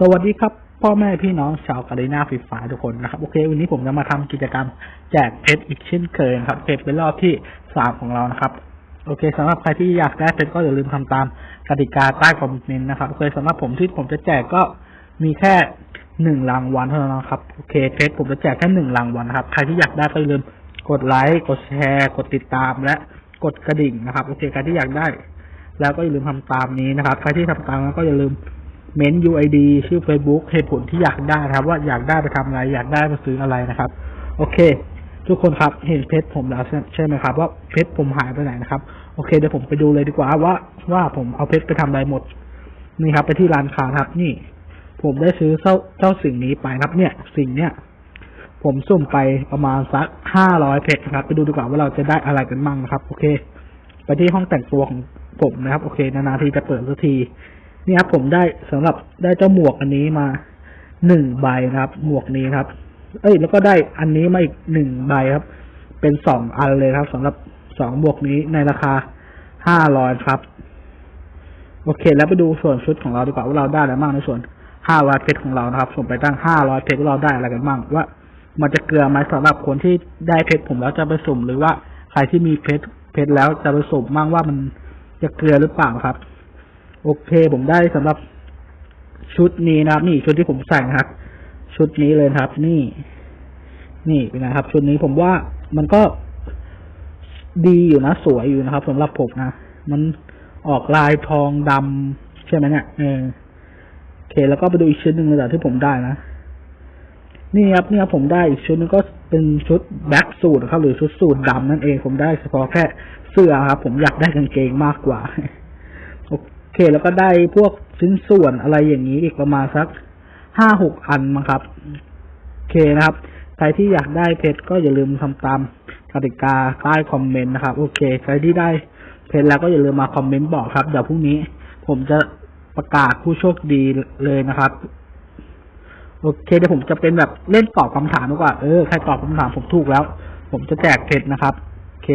สวัสดีครับ พ่อแม่พี่น้องชาวกาลินาฟรีไฟทุกคนนะครับ โอเค วันนี้ผมจะมาทำกิจกรรมแจกเพชรอีกเช่นเคยครับเพชรเป็นรอบที่สามของเรานะครับ โอเคสำหรับใครที่อยากได้เพชรก็อย่าลืมทำตามกติกาใต้คอมเมนต์นะครับ โอเคสำหรับผมที่ผมจะแจกก็มีแค่หนึ่งรางวัลเท่านั้นครับโอเคเพชรผมจะแจกแค่หนึ่งรางวัลนะครับ ใครที่อยากได้ก็อย่าลืมกดไลค์กดแชร์ กดติดตามและกดกระดิ่งนะครับ โอเคใครที่อยากได้ แล้วก็อย่าลืมทำตามนี้นะครับ ใครที่ทำตามแล้วก็อย่าลืม เม้น UID ชื่อ Facebook เหตุผลที่อยากได้นะครับ ว่าอยากได้ไปทำอะไร อยากได้ไปซื้ออะไรนะครับ โอเค ทุกคนครับเห็นเพชรผมแล้วใช่ไหมครับ ว่าเพชรผมหายไปไหนนะครับ โอเคเดี๋ยวผมไปดูเลยดีกว่าว่าว่าผมเอาเพชรไปทำอะไรหมด นี่ครับ ไปที่ร้านค้าครับ นี่ ผมได้ซื้อเจ้าเจ้าสิ่งนี้ไปครับ เนี่ย สิ่งเนี้ยผมสุ่มไปประมาณสักห้าร้อยเพชรนะครับ ไปดูดีกว่าว่าเราจะได้อะไรกันมั่งนะครับ โอเค ไปที่ห้องแต่งตัวของผมนะครับ โอเค นานๆทีจะเปิดสักที นี่ครับผมได้สำหรับได้เจ้าหมวกอันนี้มาหนึ่งใบครับ หมวกนี้ครับ เอ้ยแล้วก็ได้อันนี้มาอีกหนึ่งใบครับ เป็นสองอันเลยครับสำหรับสองหมวกนี้ในราคาห้าร้อยครับ โอเค แล้วไปดูส่วนชุดของเราดีกว่าว่าเราได้อะไรบ้างในส่วนห้าร้อยเพชรของเรานะครับผมไปตั้งห้าร้อยเพชรว่าเราได้อะไรกันบ้างว่ามันจะเกลือไหมสำหรับคนที่ได้เพชรผมแล้วจะไปสุ่มหรือว่าใครที่มีเพชรเพชรแล้วจะไปสุ่มมั่งว่ามันจะเกลือหรือเปล่าครับ โอเค ผมได้สำหรับชุดนี้นะครับ นี่ชุดที่ผมใส่นะครับ ชุดนี้เลยครับ นี่ นี่เป็นไงครับ ชุดนี้ผมว่ามันก็ดีอยู่นะ สวยอยู่นะครับสำหรับผมนะ มันออกลายทองดำใช่ไหมเนี่ยเออโอเค แล้วก็ไปดูอีกชุดหนึ่งเลยที่ผมได้นะนี่ครับนี่ครับผมได้อีกชุดนึงก็เป็นชุดแบ็กสูทครับหรือชุดสูทดำนั่นเองผมได้เฉพาะแค่เสื้อครับ ผมอยากได้กางเกงมากกว่า เค แล้วก็ได้พวกชิ้นส่วนอะไรอย่างนี้อีกประมาณสักห้าหกอันมั้งครับโอเคนะครับ ใครที่อยากได้เพชรก็อย่าลืมทำตามกติกาใต้คอมเมนต์นะครับโอเค ใครที่ได้เพชรแล้วก็อย่าลืมมาคอมเมนต์บอกครับ เดี๋ยวพรุ่งนี้ ผมจะประกาศผู้โชคดีเลยนะครับ โอเคเดี๋ยวผมจะเป็นแบบเล่นตอบคำถามดีกว่าเออใครตอบคำถามผมถูกแล้ว ผมจะแจกเพชรนะครับโอเค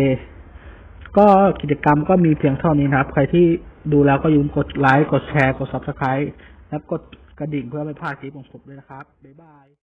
ก็กิจกรรมก็มีเพียงเท่านี้นครับ ใครที่ดูแล้วก็อย่าลืมกดไลค์ กดแชร์ กด subscribe และกดกระดิ่งเพื่อไม่พลาดคลิปของผมด้วยนะครับ บ๊ายบาย